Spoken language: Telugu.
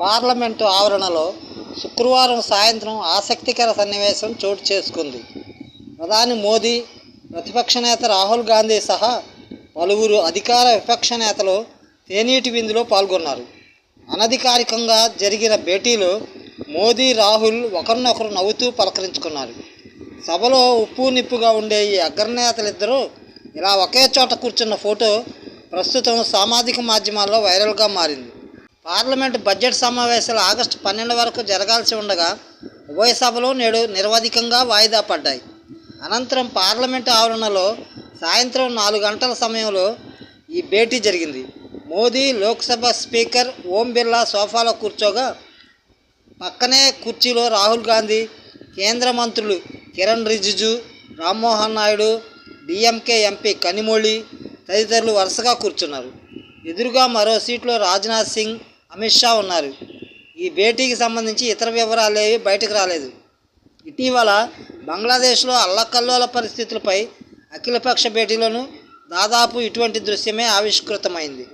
పార్లమెంటు ఆవరణలో శుక్రవారం సాయంత్రం ఆసక్తికర సన్నివేశం చోటు చేసుకుంది. ప్రధాని మోదీ ప్రతిపక్ష నేత రాహుల్ గాంధీ సహా పలువురు అధికార విపక్ష నేతలు తేనీటి విందులో పాల్గొన్నారు. అనధికారికంగా జరిగిన భేటీలో మోదీ రాహుల్ ఒకరినొకరు నవ్వుతూ పలకరించుకున్నారు. సభలో ఉప్పు నిప్పుగా ఉండే ఈ అగ్రనేతలిద్దరూ ఇలా ఒకే చోట కూర్చున్న ఫోటో ప్రస్తుతం సామాజిక మాధ్యమాల్లో వైరల్గా మారింది. పార్లమెంటు బడ్జెట్ సమావేశాలు ఆగస్టు పన్నెండు వరకు జరగాల్సి ఉండగా ఉభయ సభలు నేడు నిరవధికంగా వాయిదా పడ్డాయి. అనంతరం పార్లమెంటు ఆవరణలో సాయంత్రం నాలుగు గంటల సమయంలో ఈ భేటీ జరిగింది. మోదీ లోక్సభ స్పీకర్ ఓం బిర్లా సోఫాలో కూర్చోగా పక్కనే కుర్చీలో రాహుల్ గాంధీ కేంద్ర మంత్రులు కిరణ్ రిజిజు రామ్మోహన్ నాయుడు డిఎంకే ఎంపీ కనిమొళి తదితరులు వరుసగా కూర్చున్నారు. ఎదురుగా మరో సీట్లో రాజ్నాథ్ సింగ్ అమిత్ షా ఉన్నారు. ఈ భేటీకి సంబంధించి ఇతర వివరాలు ఏవి బయటకు రాలేదు. ఇటీవల బంగ్లాదేశ్లో అల్లకల్లోల పరిస్థితులపై అఖిలపక్ష భేటీలోనూ దాదాపు ఇటువంటి దృశ్యమే ఆవిష్కృతమైంది.